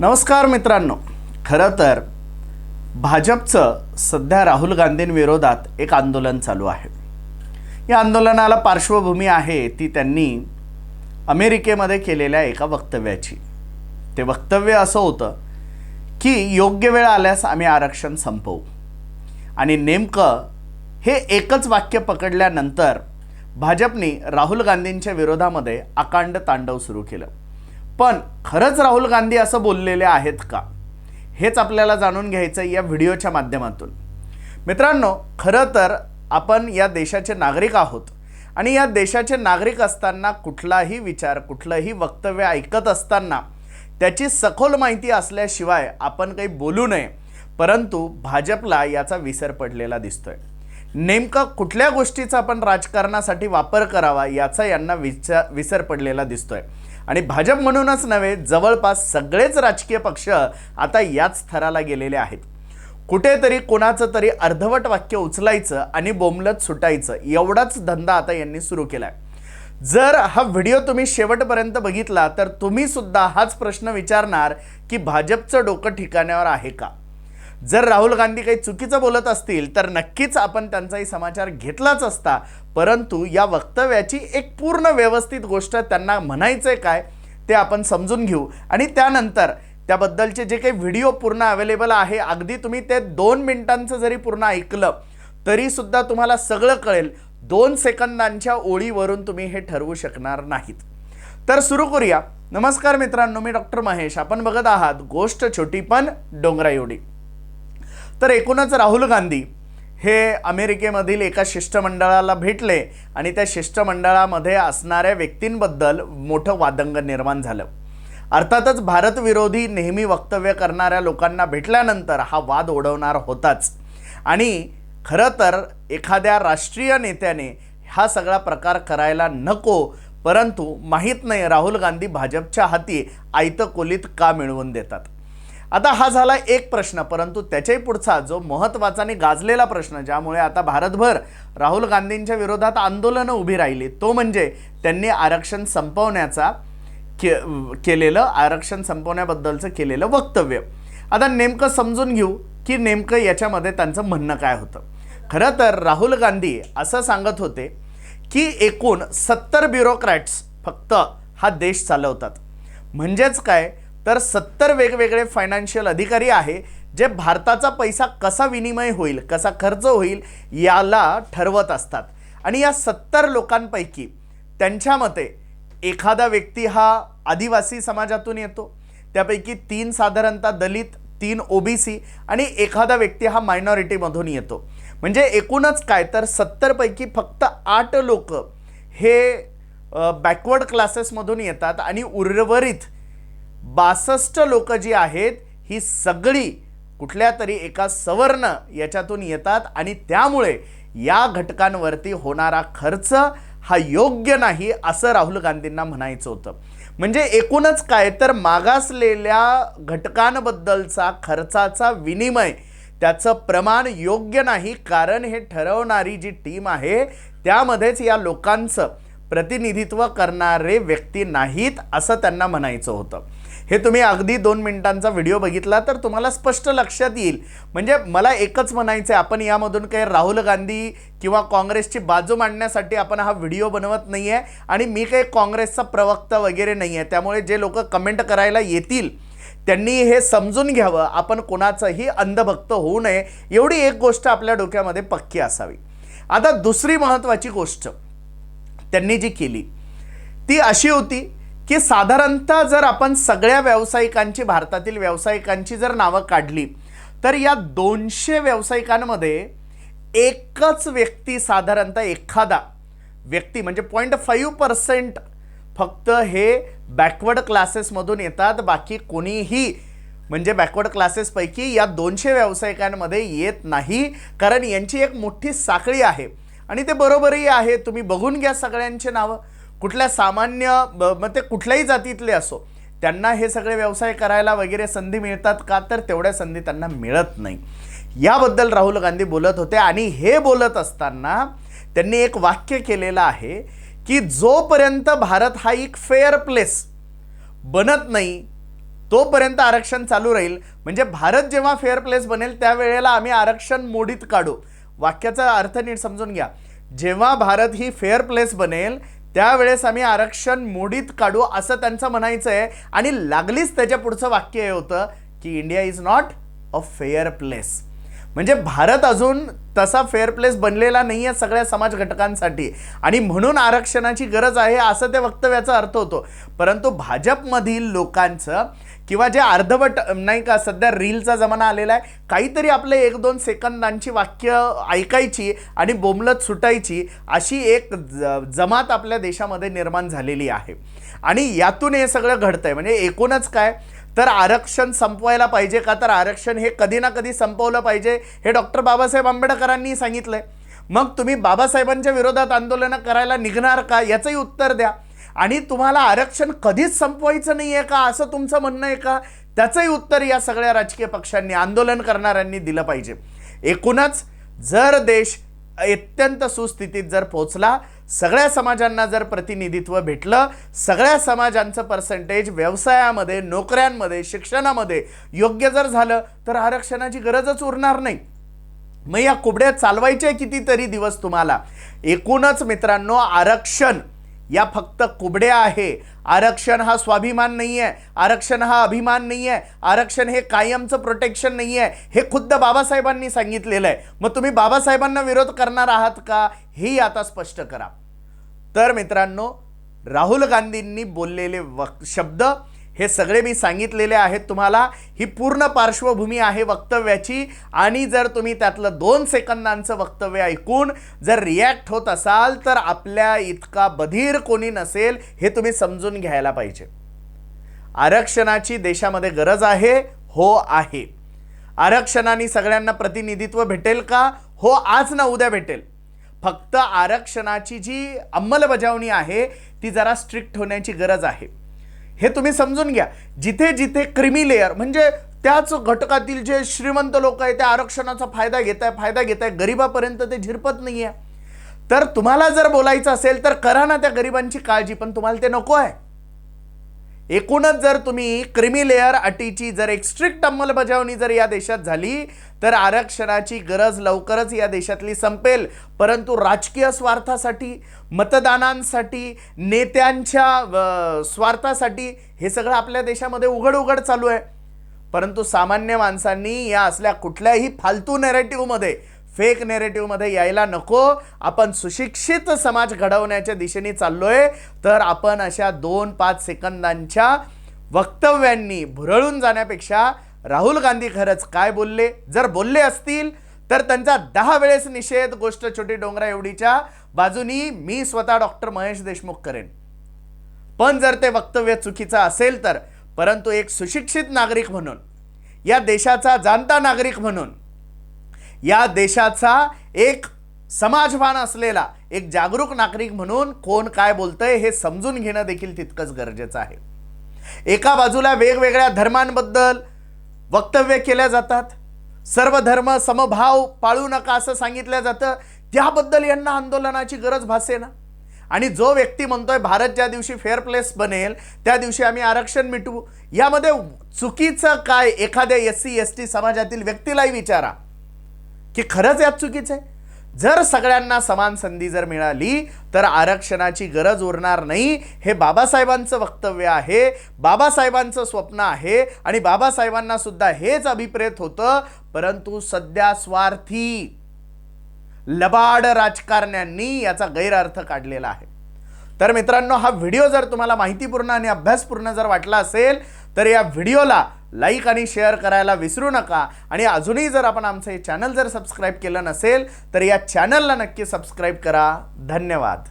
नमस्कार मित्रांनो. खरं तर भाजपचं सध्या राहुल गांधींविरोधात एक आंदोलन चालू आहे. या आंदोलनाला पार्श्वभूमी आहे ती त्यांनी अमेरिकेमध्ये केलेल्या एका वक्तव्याची. ते वक्तव्य असं होतं की योग्य वेळ आल्यास आम्ही आरक्षण संपवू. आणि नेमकं हे एकच वाक्य पकडल्यानंतर भाजपने राहुल गांधींच्या विरोधामध्ये अकांड तांडव सुरू केलं. पण खरंच राहुल गांधी असं बोललेले आहेत का? हेच आपल्याला जाणून घ्यायचं आहे या व्हिडिओच्या माध्यमातून. मित्रांनो खरं तर आपण या देशाचे नागरिक आहोत आणि या देशाचे नागरिक असताना कुठलाही विचार कुठलंही वक्तव्य ऐकत असताना त्याची सखोल माहिती असल्याशिवाय आपण काही बोलू नये. परंतु भाजपला याचा विसर पडलेला दिसतोय. नेमका कुठल्या गोष्टीचा आपण राजकारणासाठी वापर करावा याचा यांना विचार विसर पडलेला दिसतोय. आणि भाजप म्हणूनच नव्हे जवळपास सगळेच राजकीय पक्ष आता याच थराला गेलेले आहेत. कुठेतरी कोणाचं तरी अर्धवट वाक्य उचलायचं आणि बोंबलत सुटायचं एवढाच धंदा आता यांनी सुरू केला आहे जर हा व्हिडिओ तुम्ही शेवटपर्यंत बघितला तर तुम्ही सुद्धा हाच प्रश्न विचारणार की भाजपचं डोकं ठिकाण्यावर आहे का? जर राहुल गांधी काही चुकीचं बोलत असतील तर नक्कीच आपण त्यांचाही समाचार घेतलाच असता. परंतु या वक्तव्याची एक पूर्ण व्यवस्थित गोष्ट त्यांना म्हणायचं आहे काय ते आपण समजून घेऊ. आणि त्यानंतर त्याबद्दलचे जे काही व्हिडिओ पूर्ण अवेलेबल आहे अगदी तुम्ही ते दोन मिनिटांचं जरी पूर्ण ऐकलं तरी सुद्धा तुम्हाला सगळं कळेल. दोन सेकंदांच्या ओळीवरून तुम्ही हे ठरवू शकणार नाहीत. तर सुरू करूया. नमस्कार मित्रांनो मी डॉक्टर महेश. आपण बघत आहात गोष्ट छोटी पण डोंगरा एवढी तर एकूणच राहुल गांधी हे अमेरिकेमधील एका शिष्टमंडळाला भेटले आणि त्या शिष्टमंडळामध्ये असणाऱ्या व्यक्तींबद्दल मोठं वादंग निर्माण झालं. अर्थातच भारतविरोधी नेहमी वक्तव्य करणाऱ्या लोकांना भेटल्यानंतर हा वाद ओढवणार होताच. आणि खरं तर एखाद्या राष्ट्रीय नेत्याने हा सगळा प्रकार करायला नको परंतु माहीत नाही राहुल गांधी भाजपच्या हाती आयतं कोलीत का मिळवून देतात. आता हा झाला एक प्रश्न परंतु त्याच्याही पुढचा जो महत्त्वाचा आणि गाजलेला प्रश्न ज्यामुळे आता भारतभर राहुल गांधींच्या विरोधात आंदोलनं उभी राहिली तो म्हणजे त्यांनी आरक्षण संपवण्याचा के केलेलं आरक्षण संपवण्याबद्दलचं केलेलं वक्तव्य. आता नेमकं समजून घेऊ की नेमकं याच्यामध्ये त्यांचं म्हणणं काय होतं. खरं तर राहुल गांधी असं सांगत होते की एकूण सत्तर ब्युरोक्रॅट्स फक्त हा देश चालवतात. म्हणजेच काय? तर सत्तर वेगवेगळे फायनान्शियल अधिकारी आहे जे भारताचा पैसा कसा विनिमय होईल कसा खर्च होईल याला ठरवत असतात. आणि या सत्तर लोकांपैकी त्यांच्या मते एखादा व्यक्ती हा आदिवासी समाजातून येतो. त्यापैकी तीन साधारणतः दलित तीन ओबीसी आणि एखादा व्यक्ती हा मायनॉरिटीमधून येतो. म्हणजे एकूणच काय तर सत्तरपैकी फक्त आठ लोक हे बॅकवर्ड क्लासेसमधून येतात आणि उर्वरित बासष्ट लोक जी आहेत ही सगळी कुठल्या तरी एका सवर्ण याच्यातून येतात आणि त्यामुळे या घटकांवरती होणारा खर्च हा योग्य नाही असं राहुल गांधींना म्हणायचं होतं. म्हणजे एकूणच काय तर मागासलेल्या घटकांबद्दलचा खर्चाचा विनिमय त्याचं प्रमाण योग्य नाही कारण हे ठरवणारी जी टीम आहे त्यामध्येच या लोकांचं प्रतिनिधित्व करणारे व्यक्ती नाहीत असं त्यांना म्हणायचं होतं. हे तुम्ही अगदी दोन मिनिटांचा व्हिडिओ बघितला तर तुम्हाला स्पष्ट लक्षात येईल. म्हणजे मला एकच म्हणायचं आहे आपण यामधून काही राहुल गांधी किंवा काँग्रेसची बाजू मांडण्यासाठी आपण हा व्हिडिओ बनवत नाही आहे आणि मी काही काँग्रेसचा प्रवक्ता वगैरे नाही आहे त्यामुळे जे लोक कमेंट करायला येतील त्यांनी हे समजून घ्यावं. आपण कोणाचंही अंधभक्त होऊ नये एवढी एक गोष्ट आपल्या डोक्यामध्ये पक्की असावी. आता दुसरी महत्त्वाची गोष्ट त्यांनी जी केली ती अशी होती की साधारणतः जर आपण सगळ्या व्यावसायिकांची भारतातील व्यावसायिकांची जर नावं काढली तर या दोनशे व्यावसायिकांमध्ये एकच व्यक्ती साधारणतः एखादा व्यक्ती म्हणजे पॉईंट फाईव्ह पर्सेंट फक्त हे बॅकवर्ड क्लासेसमधून येतात बाकी कोणीही म्हणजे बॅकवर्ड क्लासेसपैकी या दोनशे व्यावसायिकांमध्ये येत नाही. कारण यांची एक मोठी साखळी आहे. आणि ते बरोबरही आहे. तुम्ही बघून घ्या सगळ्यांचे नावं. कुठल्या सामान्य ब- मग ते कुठल्याही जातीतले असो त्यांना हे सगळे व्यवसाय करायला वगैरे संधी मिळतात का? तर तेवढ्या संधी त्यांना मिळत नाही. याबद्दल राहुल गांधी बोलत होते आणि हे बोलत असताना त्यांनी एक वाक्य केलेलं आहे की जोपर्यंत भारत हा एक फेअर प्लेस बनत नाही तोपर्यंत आरक्षण चालू राहील. म्हणजे भारत जेव्हा फेअर प्लेस बनेल त्यावेळेला आम्ही आरक्षण मोडीत काढू. वाक्याचा अर्थ नीट समजून घ्या. जेव्हा भारत ही फेअर प्लेस बनेल त्यावेळेस आम्ही आरक्षण मोडीत काढू असं त्यांचं म्हणायचं आहे. आणि लागलीच त्याच्या पुढचं वाक्य हे होतं की India is not a fair place म्हणजे भारत अजून तसा फेअर प्लेस बनलेला नाही आहे सगळ्या समाज घटकांसाठी. आणि म्हणून आरक्षणाची गरज आहे असं त्या वक्तव्याचा अर्थ होतो. परंतु भाजपमधील लोकांचं किंवा जे अर्धवट नाही का सध्या रीलचा जमाना आलेला आहे काहीतरी आपले एक दोन सेकंदांची वाक्य ऐकायची आणि बोमलत सुटायची अशी एक ज- जमात आपल्या देशामध्ये निर्माण झालेली आहे. आणि यातून हे सगळं घडतंय. म्हणजे एकूणच काय तर आरक्षण संपवायला पाहिजे का? तर आरक्षण हे कधी ना कधी संपवलं पाहिजे हे डॉक्टर बाबासाहेब आंबेडकरांनी सांगितलंय. मग तुम्ही बाबासाहेबांच्या विरोधात आंदोलनं करायला निघणार का? याचंही उत्तर द्या. आणि तुम्हाला आरक्षण कधीच संपवायचं नाही आहे का? असं तुमचं म्हणणं आहे का? त्याचंही उत्तर या सगळ्या राजकीय पक्षांनी आंदोलन करणाऱ्यांनी दिलं पाहिजे. एकूणच जर देश अत्यंत सुस्थितीत जर पोचला सगळ्या समाजांना जर प्रतिनिधित्व भेटलं सगळ्या समाजांचं पर्सेंटेज व्यवसायामध्ये नोकऱ्यांमध्ये शिक्षणामध्ये योग्य जर झालं तर आरक्षणाची गरजच उरणार नाही. मग या कुबड्या चालवायचे कितीतरी दिवस तुम्हाला. एकूणच मित्रांनो आरक्षण या फक्त कुबड्या आहे. आरक्षण हा स्वाभिमान नाही आहे आरक्षण हा अभिमान नाही आहे आरक्षण हे कायमचं प्रोटेक्शन नाही आहे हे खुद्द बाबासाहेबांनी सांगितलेलं आहे. मग तुम्ही बाबासाहेबांना विरोध करणार आहात का? हे आता स्पष्ट करा. तर मित्रांनो राहुल गांधींनी बोललेले वक् शब्द हे सगळे मी सांगितलेले आहेत तुम्हाला. ही पूर्ण पार्श्वभूमी आहे वक्तव्याची. आणि जर तुम्ही त्यातलं दोन सेकंदांचं वक्तव्य ऐकून जर रिॲक्ट होत असाल तर आपल्या इतका बधीर कोणी नसेल हे तुम्ही समजून घ्यायला पाहिजे. आरक्षणाची देशामध्ये गरज आहे? हो आहे. आरक्षणाने सगळ्यांना प्रतिनिधित्व भेटेल का? हो आज ना उद्या भेटेल. फक्त आरक्षणाची जी अंमलबजावणी आहे ती जरा स्ट्रिक्ट होण्याची गरज आहे. हे तुम्ही समजून घ्या. जिथे जिथे क्रिमी लेअर म्हणजे त्याच घटकातील जे श्रीमंत लोक आहेत त्या आरक्षणाचा फायदा घेत आहे फायदा घेत आहे गरिबापर्यंत ते झिरपत नाही आहे तर तुम्हाला जर बोलायचं असेल तर करा ना त्या गरिबांची काळजी पण तुम्हाला ते नको आहे. एकूणच जर तुम्ही क्रिमी लेअर अटीची जर एक स्ट्रिक्ट अंमलबजावणी जर या देशात झाली तर आरक्षणाची गरज लवकरच या देशातली संपेल. परंतु राजकीय स्वार्थासाठी मतदानांसाठी नेत्यांच्या स्वार्थासाठी हे सगळं आपल्या देशामध्ये उघड उघड चालू आहे. परंतु सामान्य माणसांनी या असल्या कुठल्याही फालतू नेरेटिव्हमध्ये फेक नेरेटिव्हमध्ये यायला नको. आपण सुशिक्षित समाज घडवण्याच्या दिशेने चाललोय. तर आपण अशा दोन पाच सेकंदांच्या वक्तव्यांनी भुरळून जाण्यापेक्षा राहुल गांधी खरंच काय बोलले? जर बोलले असतील तर त्यांचा दहा वेळेस निषेध गोष्ट छोटी डोंगरा एवढीच्या बाजूनी मी स्वतः डॉक्टर महेश देशमुख करेन. पण जर ते वक्तव्य चुकीचं असेल तर परंतु एक सुशिक्षित नागरिक म्हणून या देशाचा जाणता नागरिक म्हणून या देशाचा एक समाजभान असलेला एक जागरूक नागरिक म्हणून कोण काय बोलतंय हे समजून घेणं देखील तितकंच गरजेचं आहे. एका बाजूला वेगवेगळ्या धर्मांबद्दल वक्तव्य केल्या जातात. सर्व धर्म समभाव पाळू नका असं सांगितलं जातं. त्याबद्दल यांना आंदोलनाची गरज भासे ना आणि जो व्यक्ती म्हणतोय भारत ज्या दिवशी फेअर प्लेस बनेल त्या दिवशी आम्ही आरक्षण मिटवू. यामध्ये चुकीचं काय एखाद्या एस सी एस टी समाजातील व्यक्तीलाही विचारा. की खरंच यात चुकीचं आहे? जर सगळ्यांना समान संधी जर मिळाली तर आरक्षणाची गरज उरणार नाही. हे बाबासाहेबांचं वक्तव्य आहे बाबासाहेबांचं स्वप्न आहे आणि बाबासाहेबांना सुद्धा हेच अभिप्रेत होतं. परंतु सध्या स्वार्थी लबाड राजकारण्यांनी याचा गैरअर्थ काढलेला आहे. तर मित्रांनो हा व्हिडिओ जर तुम्हाला माहितीपूर्ण आणि अभ्यासपूर्ण जर वाटला असेल तर या व्हिडिओला लाईक आणि शेअर करायला विसरू नका. आणि अजूनही जर आपण आमचं हे चॅनल जर सबस्क्राईब केलं नसेल तर या चॅनलला नक्की सबस्क्राईब करा. धन्यवाद.